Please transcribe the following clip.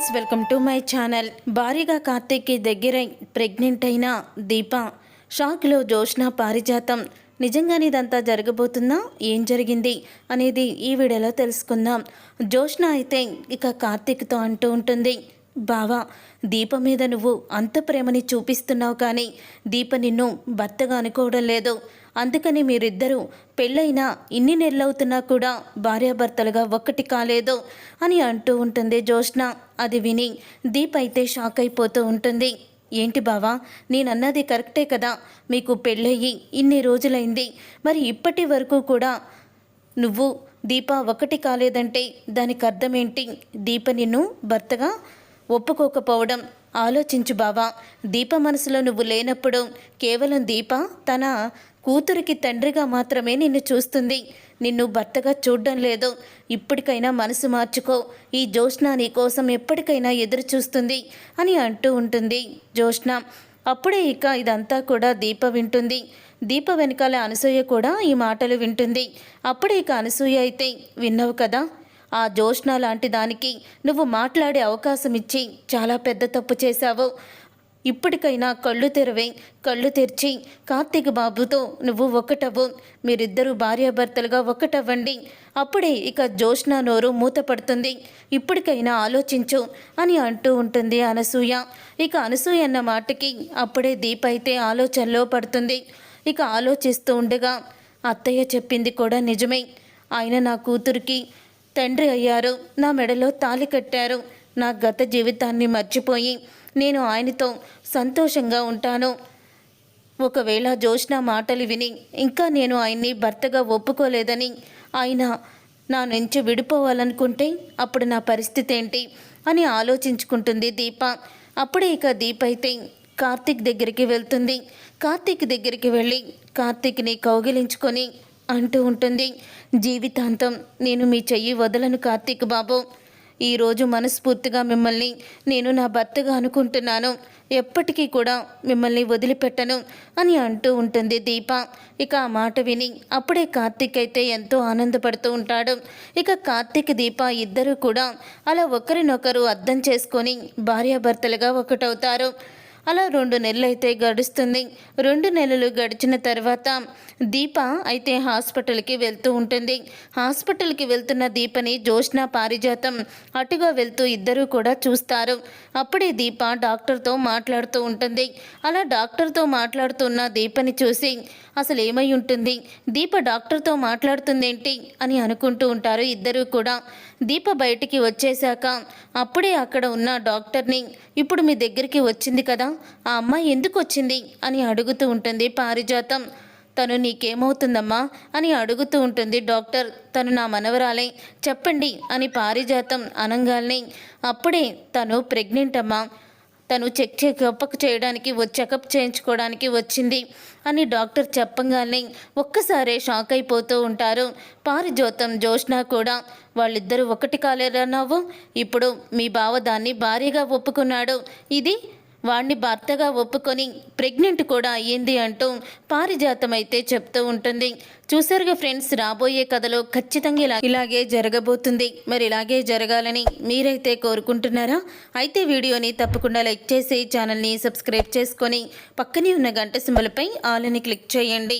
Friends welcome to my channel. భారీగా కార్తీక్కి దగ్గరై pregnant అయిన దీప షాక్లో జోష్న పారిజాతం. నిజంగానే ఇదంతా జరగబోతుందా? ఏం జరిగింది? అనేది ఈ వీడియోలో తెలుసుకుందాం. జోష్న అయితే ఇక కార్తీక్తో అంటూ ఉంటుంది. బావా దీప మీద నువ్వు అంత ప్రేమని చూపిస్తున్నావు కానీ దీప నిన్ను భర్తగా అనుకోవడం లేదు. అందుకని మీరిద్దరూ పెళ్ళైనా ఇన్ని నెలలవుతున్నా కూడా భార్యాభర్తలుగా ఒక్కటి కాలేదు అని అంటూ ఉంటుంది జోష్న అది విని దీప్ అయితే షాక్ అయిపోతూ ఉంటుంది. ఏంటి బావా నేనన్నది కరెక్టే కదా? మీకు పెళ్ళయ్యి ఇన్ని రోజులైంది. మరి ఇప్పటి వరకు కూడా నువ్వు దీప ఒకటి కాలేదంటే దానికి అర్థం ఏంటి దీప నిన్ను భర్తగా ఒప్పుకోకపోవడం. ఆలోచించు బావా దీప మనసులో నువ్వు లేనప్పుడు కేవలం దీప తన కూతురికి తండ్రిగా మాత్రమే నిన్ను చూస్తుంది. నిన్ను భర్తగా చూడడం లేదు. ఇప్పటికైనా మనసు మార్చుకో. ఈ జోష్న నీ కోసం ఎప్పటికైనా ఎదురు చూస్తుంది అని అంటూ ఉంటుంది జోష్న అప్పుడే ఇక ఇదంతా కూడా దీప వింటుంది. దీప వెనకాల అనసూయ కూడా ఈ మాటలు వింటుంది. అప్పుడే ఇక అనసూయ అయితే విన్నావు కదా ఆ జోష్ణ లాంటి దానికి నువ్వు మాట్లాడే అవకాశం ఇచ్చి చాలా పెద్ద తప్పు చేశావు. ఇప్పటికైనా కళ్ళు తెరవే కళ్ళు తెరిచి కార్తీక్ బాబుతో నువ్వు ఒకటవ్వు. మీరిద్దరూ భార్యాభర్తలుగా ఒకటవ్వండి. అప్పుడే ఇక జోష్ణ నోరు మూతపడుతుంది. ఇప్పటికైనా ఆలోచించు అని అంటూ ఉంటుంది అనసూయ. ఇక అనసూయ అన్న మాటకి అప్పుడే దీప అయితే ఆలోచనలో పడుతుంది. ఇక ఆలోచిస్తూ ఉండగా అత్తయ్య చెప్పింది కూడా నిజమే. ఆయన నా కూతురికి తండ్రి అయ్యారు. నా మెడలో తాలి కట్టారు. నా గత జీవితాన్ని మర్చిపోయి నేను ఆయనతో సంతోషంగా ఉంటాను. ఒకవేళ జోష్న మాటలు విని ఇంకా నేను ఆయన్ని భర్తగా ఒప్పుకోలేదని ఆయన నా నుంచి విడిపోవాలనుకుంటే అప్పుడు నా పరిస్థితి ఏంటి అని ఆలోచించుకుంటుంది దీప. అప్పుడే ఇక దీప అయితే కార్తీక్ దగ్గరికి వెళ్తుంది. కార్తీక్ దగ్గరికి వెళ్ళి కార్తీక్ని కౌగిలించుకొని అంటూ ఉంటుంది. జీవితాంతం నేను మీ చెయ్యి వదలను కార్తీక్ బాబు. ఈరోజు మనస్ఫూర్తిగా మిమ్మల్ని నేను నా భర్తగా అనుకుంటున్నాను. ఎప్పటికీ కూడా మిమ్మల్ని వదిలిపెట్టను అని అంటూ ఉంటుంది దీప. ఇక ఆ మాట విని అప్పుడే కార్తీక్ అయితే ఎంతో ఆనందపడుతూ ఉంటాడు. ఇక కార్తీక్ దీప ఇద్దరూ కూడా అలా ఒకరినొకరు అర్థం చేసుకొని భార్యాభర్తలుగా ఒకటవుతారు. అలా రెండు నెలలు అయితే గడుస్తుంది. రెండు నెలలు గడిచిన తర్వాత దీప అయితే హాస్పిటల్కి వెళ్తూ ఉంటుంది. హాస్పిటల్కి వెళ్తున్న దీపని జోష్న పారిజాతం అటుగా వెళ్తూ ఇద్దరూ కూడా చూస్తారు. అప్పుడే దీప డాక్టర్తో మాట్లాడుతూ ఉంటుంది. అలా డాక్టర్తో మాట్లాడుతున్న దీపని చూసి అసలు ఏమై ఉంటుంది? దీప డాక్టర్తో మాట్లాడుతుందేంటి? అని అనుకుంటూ ఉంటారు ఇద్దరూ కూడా. దీప బయటికి వచ్చేశాక అప్పుడే అక్కడ ఉన్న డాక్టర్ని ఇప్పుడు మీ దగ్గరికి వచ్చింది కదా ఆ అమ్మాయి ఎందుకు వచ్చింది అని అడుగుతూ ఉంటుంది పారిజాతం. తను నీకేమవుతుందమ్మా అని అడుగుతూ ఉంటుంది డాక్టర్. తను నా మనవరాలే చెప్పండి అని పారిజాతం అనంగాల్ని. అప్పుడే తను ప్రెగ్నెంట్ అమ్మా. తను చెక్ చెకప్ చేయడానికి చెకప్ చేయించుకోవడానికి వచ్చింది అని డాక్టర్ చెప్పంగానే ఒక్కసారే షాక్ అయిపోతూ ఉంటారు. పారిజోతం జోష్న కూడా వాళ్ళిద్దరూ ఒకటి కాలేరా ఇప్పుడు మీ బావ దాన్ని భారీగా ఒప్పుకున్నాడు. ఇది వాణ్ణి భర్తగా ఒప్పుకొని ప్రెగ్నెంట్ కూడా అయ్యింది అంటూ పారిజాతం అయితే చెప్తూ ఉంటుంది. చూసారుగా ఫ్రెండ్స్ రాబోయే కథలో ఖచ్చితంగా ఇలా ఇలాగే జరగబోతుంది. మరి ఇలాగే జరగాలని మీరైతే కోరుకుంటున్నారా? అయితే వీడియోని తప్పకుండా లైక్ చేసి ఛానల్ని సబ్స్క్రైబ్ చేసుకొని పక్కనే ఉన్న గంట సింబలపై ఆలని క్లిక్ చేయండి.